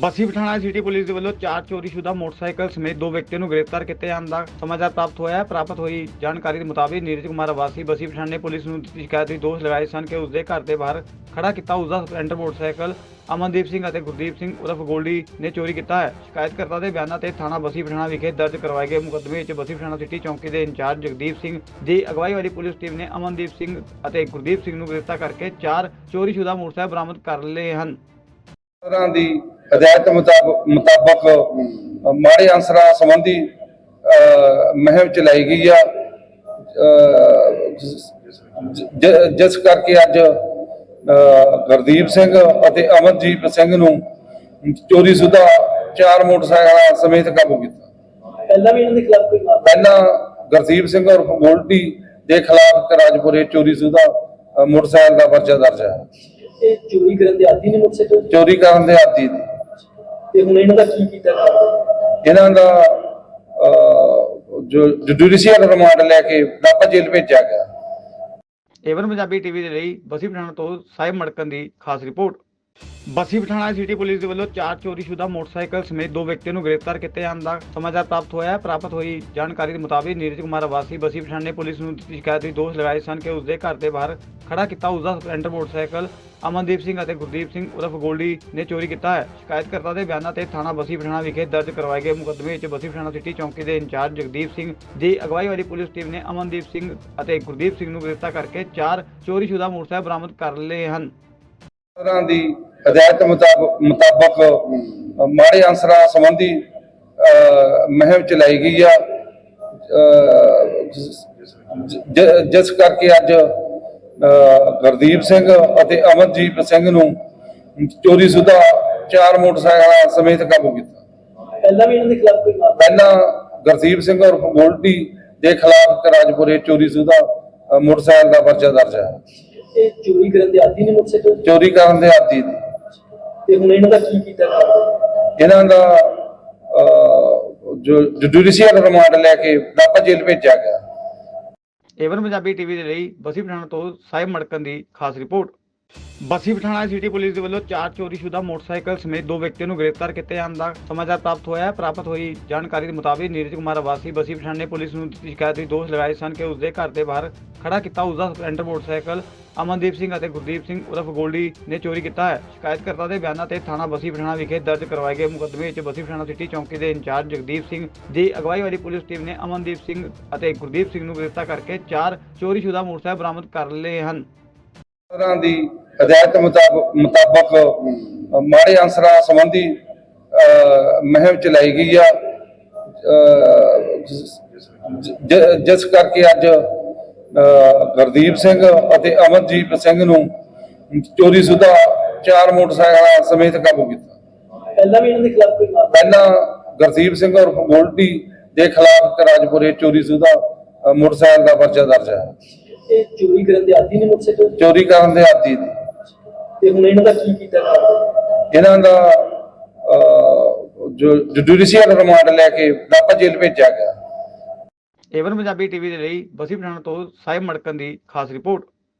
Bassi Pathana city police ਦੇ ਵੱਲੋਂ ਚਾਰ ਚੋਰੀਸ਼ੁਦਾ ਮੋਟਰਸਾਈਕਲ ਸਮੇਤ ਦੋ ਵਿਅਕਤੀਆਂ ਨੂੰ ਗ੍ਰਿਫਤਾਰ ਕੀਤੇ ਜਾਣ ਸਮਾਚਾਰ ਪ੍ਰਾਪਤ ਹੋਇਆ ਹੈ। ਪ੍ਰਾਪਤ ਹੋਈ ਜਾਣਕਾਰੀ ਦੇ ਮੁਤਾਬਿਕ ਨੀਰਜ ਕੁਮਾਰ ਵਾਸੀ ਬਸੀ ਪਠਾਣਾ ਨੇ ਪੁਲਿਸ ਨੂੰ ਦਿੱਤੀ ਸ਼ਿਕਾਇਤ ਦੀ ਦੋਸ਼ ਲਗਾਏ ਸਨ ਕਿ ਉਸ ਦੇ ਘਰ ਦੇ ਬਾਹਰ ਖੜਾ ਕੀਤਾ ਉਸ ਦਾ ਸਪਲੈਂਡਰ ਮੋਟਰਸਾਈਕਲ ਅਮਨਦੀਪ ਸਿੰਘ ਅਤੇ ਗੁਰਦੀਪ ਸਿੰਘ ਉਰਫ ਗੋਲਡੀ ਨੇ ਚੋਰੀ ਕੀਤਾ ਹੈ। ਸ਼ਿਕਾਇਤ ਕਰਤਾ ਦੇ ਬਿਆਨਾਂ ਤੇ ਥਾਣਾ ਬਸੀ ਪਠਾਣਾ ਵਿਖੇ ਦਰਜ ਕਰਵਾਏ ਗਏ ਮੁਕੱਦਮੇ ਵਿੱਚ ਬਸੀ ਪਠਾਣਾ ਸਿਟੀ ਚੌਂਕੀ ਦੇ ਇੰਚਾਰਜ ਜਗਦੀਪ ਸਿੰਘ ਦੀ ਅਗਵਾਈ ਵਾਲੀ ਪੁਲਿਸ ਟੀਮ ਨੇ ਅਮਨਦੀਪ ਸਿੰਘ ਅਤੇ ਗੁਰਦੀਪ ਸਿੰਘ ਨੂੰ ਗ੍ਰਿਫਤਾਰ ਕਰਕੇ ਚਾਰ ਚੋਰੀ ਸ਼ੁਦਾ ਮੋਟਰਸਾਈਕਲ ਬਰਾਮਦ ਕਰ ਲਏ ਹਨ। ਦੀ ਹਦਾਇਤ ਮੁਤਾਬਕ ਮਾੜੇ ਅਨਸਰਾਂ ਸੰਬੰਧੀ ਮੁਹਿੰਮ ਚਲਾਈ ਗਈ ਆ। ਜਿਸ ਕਰਕੇ ਅੱਜ ਗੁਰਦੀਪ ਸਿੰਘ ਅਤੇ ਅਮਰਜੀਤ ਸਿੰਘ ਨੂੰ ਚੋਰੀ ਸੁਦਾ ਚਾਰ ਮੋਟਰਸਾਈਕਲਾਂ ਸਮੇਤ ਕਾਬੂ ਕੀਤਾ। ਪਹਿਲਾਂ ਵੀ ਇਹਨਾਂ ਦੇ ਖਿਲਾਫ ਕੋਈ ਮਾਮਲਾ ਪਹਿਲਾਂ ਗੁਰਦੀਪ ਸਿੰਘ ਔਰ ਗੋਲਡੀ ਦੇ ਖਿਲਾਫ ਰਾਜਪੁਰੇ ਚੋਰੀ ਸੁਦਾ ਮੋਟਰਸਾਈਕਲ ਦਾ ਪਰਚਾ ਦਰਜ ਹੈ। ਇਹ ਚੋਰੀ ਕਰਨ ਦੇ ਆਦੀ ਨੇ ਮੋਟਰਸਾਈਕਲ ਚੋਰੀ ਕਰਨ ਦੇ ਆਦੀ ਨੇ। ਤੇ ਹੁਣ ਇਹਨਾਂ ਦਾ ਕੀ ਕੀਤਾ ਜਾ ਰਿਹਾ? ਇਹਨਾਂ ਦਾ ਅਹ, ਜੋ ਜੁਡੀਸ਼ੀਅਲ ਰਿਮਾਂਡ ਲੈ ਕੇ ਦਾਪਾ ਜੇਲ੍ਹ ਭੇਜਿਆ ਗਿਆ। ਏਵਨ ਪੰਜਾਬੀ ਟੀਵੀ ਦੇ ਲਈ ਬਸੀ ਪਠਾਣਾ ਤੋਂ ਸਾਹਿਬ ਮੜਕਨ ਦੀ ਖਾਸ report. Bassi Pathana city police ਦੇ ਵੱਲੋਂ ਚਾਰ ਚੋਰੀ ਸ਼ੁਦਾ ਮੋਟਰਸਾਈਕਲ ਸਮੇਤ ਦੋ ਵਿਅਕਤੀ ਨੂੰ ਗ੍ਰਿਫਤਾਰ ਕੀਤੇ ਜਾਣ ਦਾ ਸਮਾਚਾਰ ਪ੍ਰਾਪਤ ਹੋਇਆ ਹੈ। ਪ੍ਰਾਪਤ ਹੋਈ ਜਾਣਕਾਰੀ ਦੇ ਮੁਤਾਬਿਕ ਨੀਰਜ ਕੁਮਾਰ ਵਾਸੀ ਬਸੀ ਪਠਾਣਾ ਨੇ ਪੁਲਿਸ ਨੂੰ ਦਿੱਤੀ ਸ਼ਿਕਾਇਤ ਦੀ ਦੋਸ਼ ਲਗਾਏ ਸਨ ਕਿ ਉਸ ਦੇ ਘਰ ਦੇ ਬਾਹਰ ਖੜਾ ਕੀਤਾ ਉਸ ਦਾ ਸਪਲੈਂਡਰ ਮੋਟਰਸਾਈਕਲ ਅਮਨਦੀਪ ਸਿੰਘ ਅਤੇ ਗੁਰਦੀਪ ਸਿੰਘ ਉਰਫ ਗੋਲਡੀ ਨੇ ਚੋਰੀ ਕੀਤਾ ਹੈ। ਸ਼ਿਕਾਇਤਕਰਤਾ ਦੇ ਬਿਆਨਾਂ ਤੇ ਥਾਣਾ ਬਸੀ ਪਠਾਣਾ ਵਿਖੇ ਦਰਜ ਕਰਵਾਏ ਗਏ ਮੁਕੱਦਮੇ ਵਿੱਚ ਬਸੀ ਪਠਾਣਾ ਸਿਟੀ ਚੌਂਕੀ ਦੇ ਇੰਚਾਰਜ ਜਗਦੀਪ ਸਿੰਘ ਦੀ ਅਗਵਾਈ ਵਾਲੀ ਪੁਲਿਸ ਟੀਮ ਨੇ ਅਮਨਦੀਪ ਸਿੰਘ ਅਤੇ ਗੁਰਦੀਪ ਸਿੰਘ ਨੂੰ ਗ੍ਰਿਫਤਾਰ ਕਰਕੇ ਚਾਰ ਚੋਰੀ ਸ਼ੁਦਾ ਮੋਟਰਸਾਈਕਲ ਬਰਾਮਦ ਕਰ ਲਏ ਹਨ। ਤਰ੍ਹਾਂ ਦੀ ਹਦਾਇਤ ਮੁਤਾਬਕ ਮਾੜੇ ਅਨਸਰਾਂ ਸੰਬੰਧੀ ਮੁਹਿੰਮ ਚਲਾਈ ਗਈ ਆ। ਜਿਸ ਕਰਕੇ ਅੱਜ ਗੁਰਦੀਪ ਸਿੰਘ ਅਤੇ ਅਮਰਜੀਤ ਸਿੰਘ ਨੂੰ ਚੋਰੀ ਸੁਦਾ ਚਾਰ ਮੋਟਰਸਾਈਕਲਾਂ ਸਮੇਤ ਕਾਬੂ ਕੀਤਾ। ਪਹਿਲਾਂ ਵੀ ਇਹਨਾਂ ਦੇ ਖਿਲਾਫ ਕੋਈ ਮਾਮਲਾ ਪਹਿਲਾਂ ਗੁਰਦੀਪ ਸਿੰਘ ਔਰ ਗੋਲਡੀ ਦੇ ਖਿਲਾਫ ਰਾਜਪੁਰੇ ਚੋਰੀ ਸੁਦਾ ਮੋਟਰਸਾਈਕਲ ਦਾ ਪਰਚਾ ਦਰਜ ਹੈ। ਚੋਰੀ ਕਰਨ ਦੇ ਆਦੀ ਨੇ ਮੋਟਰਸਾਈਕਲ? ਚੋਰੀ ਕਰਨ ਦੇ ਆਦੀ ਨੇ ਤੇ ਹੁਣ ਇਹਨਾਂ ਦਾ ਕੀ ਕੀਤਾ ਜਾ ਰਿਹਾ? ਇਹਨਾਂ ਦਾ ਜੋ ਜੁਡੀਸ਼ੀਅਲ ਰਿਮਾਂਡ ਲੈ ਕੇ ਦਾਪਾ ਜੇਲ੍ਹ ਭੇਜਿਆ ਗਿਆ। ਏਵਨ ਪੰਜਾਬੀ ਟੀਵੀ ਦੇ ਲਈ ਬਸੀ ਪਠਾਣਾ ਤੋਂ ਸਾਹਿਬ ਮੜਕਨ ਦੀ ਖਾਸ report. Bassi Pathana city police ਦੇ ਵੱਲੋਂ ਚਾਰ ਚੋਰੀਸ਼ੁਦਾ ਮੋਟਰਸਾਈਕਲ ਸਮੇਤ ਦੋ ਵਿਅਕਤੀਆਂ ਨੂੰ ਗ੍ਰਿਫਤਾਰ ਕੀਤਾ ਜਾਣ ਦਾ ਸਮਾਚਾਰ ਪ੍ਰਾਪਤ ਹੋਇਆ ਪ੍ਰਾਪਤ ਹੋਈ ਜਾਣਕਾਰੀ ਦੇ ਮੁਤਾਬਿਕ ਨੀਰਜ ਕੁਮਾਰ ਵਾਸੀ ਬਸੀ ਪਠਾਣਾ ਨੇ ਪੁਲਿਸ ਨੂੰ ਸ਼ਿਕਾਇਤ ਦੀ ਦੋਸ਼ ਲਗਾਏ ਸਨ ਕਿ ਉਸ ਦੇ ਘਰ ਦੇ ਬਾਹਰ ਖੜਾ ਕੀਤਾ ਉਸ ਦਾ ਸਪਲੈਂਡਰ ਮੋਟਰਸਾਈਕਲ ਅਮਨਦੀਪ ਸਿੰਘ ਅਤੇ ਗੁਰਦੀਪ ਸਿੰਘ ਉਰਫ ਗੋਲਡੀ ਨੇ ਚੋਰੀ ਕੀਤਾ ਹੈ। ਸ਼ਿਕਾਇਤ ਕਰਤਾ ਦੇ ਬਿਆਨਾਂ ਤੇ ਥਾਣਾ ਬਸੀ ਪਠਾਣਾ ਵਿਖੇ ਦਰਜ ਕਰਵਾਏ ਗਏ ਮੁਕੱਦਮੇ ਵਿੱਚ ਬਸੀ ਪਠਾਣਾ ਸਿਟੀ ਚੌਂਕੀ ਦੇ ਇੰਚਾਰਜ ਜਗਦੀਪ ਸਿੰਘ ਦੀ ਅਗਵਾਈ ਵਾਲੀ ਪੁਲਿਸ ਟੀਮ ਨੇ ਅਮਨਦੀਪ ਸਿੰਘ ਅਤੇ ਗੁਰਦੀਪ ਸਿੰਘ ਨੂੰ ਗ੍ਰਿਫਤਾਰ ਕਰਕੇ ਚਾਰ ਚੋਰੀ ਸ਼ੁਦਾ ਮੋਟਰਸਾਈਕਲ ਬਰਾਮਦ ਕਰ ਲਏ ਹਨ। ਤਰ੍ਹਾਂ ਦੀ ਹਦਾਇਤ ਮੁਤਾਬਕ ਮਾੜੇ ਅਨਸਰਾਂ ਸੰਬੰਧੀ ਮੁਹਿੰਮ ਚਲਾਈ ਗਈ ਆ। ਜਿਸ ਕਰਕੇ ਅੱਜ ਗੁਰਦੀਪ ਸਿੰਘ ਅਤੇ ਅਮਰਜੀਤ ਸਿੰਘ ਨੂੰ ਚੋਰੀ ਸੁਦਾ ਚਾਰ ਮੋਟਰਸਾਈਕਲਾਂ ਸਮੇਤ ਕਾਬੂ ਕੀਤਾ। ਪਹਿਲਾਂ ਵੀ ਇਹਨਾਂ ਦੇ ਖਿਲਾਫ ਕੋਈ ਮਾਮਲਾ ਪਹਿਲਾਂ ਗੁਰਦੀਪ ਸਿੰਘ ਔਰ ਗੋਲਡੀ ਦੇ ਖਿਲਾਫ ਰਾਜਪੁਰੇ ਚੋਰੀ ਸੁਦਾ ਮੋਟਰਸਾਈਕਲ ਦਾ ਪਰਚਾ ਦਰਜ ਹੈ। ਇਹ ਚੋਰੀ ਕਰਨ ਦੇ ਆਦੀ ਨੇ ਮੋਟਰਸਾਈਕਲ ਚੋਰੀ ਕਰਨ ਦੇ ਆਦੀ ਨੇ ਤੇ ਹੁਣ ਇਹਨਾਂ ਦਾ ਕੀ ਕੀਤਾ? ਇਹਨਾਂ ਦਾ ਅਹ, ਜੋ ਜੁਡੀਸ਼ੀਅਲ ਰਿਮਾਂਡ ਲੈ ਕੇ ਦਾਪਾ ਜੇਲ੍ਹ ਭੇਜਿਆ ਗਿਆ। ਏਵਨ ਪੰਜਾਬੀ ਟੀਵੀ ਦੇ ਲਈ ਬਸੀ ਪਠਾਣਾ ਤੋਂ ਸਾਹਿਬ ਮੜਕਨ ਦੀ ਖਾਸ ਰਿਪੋਰਟ।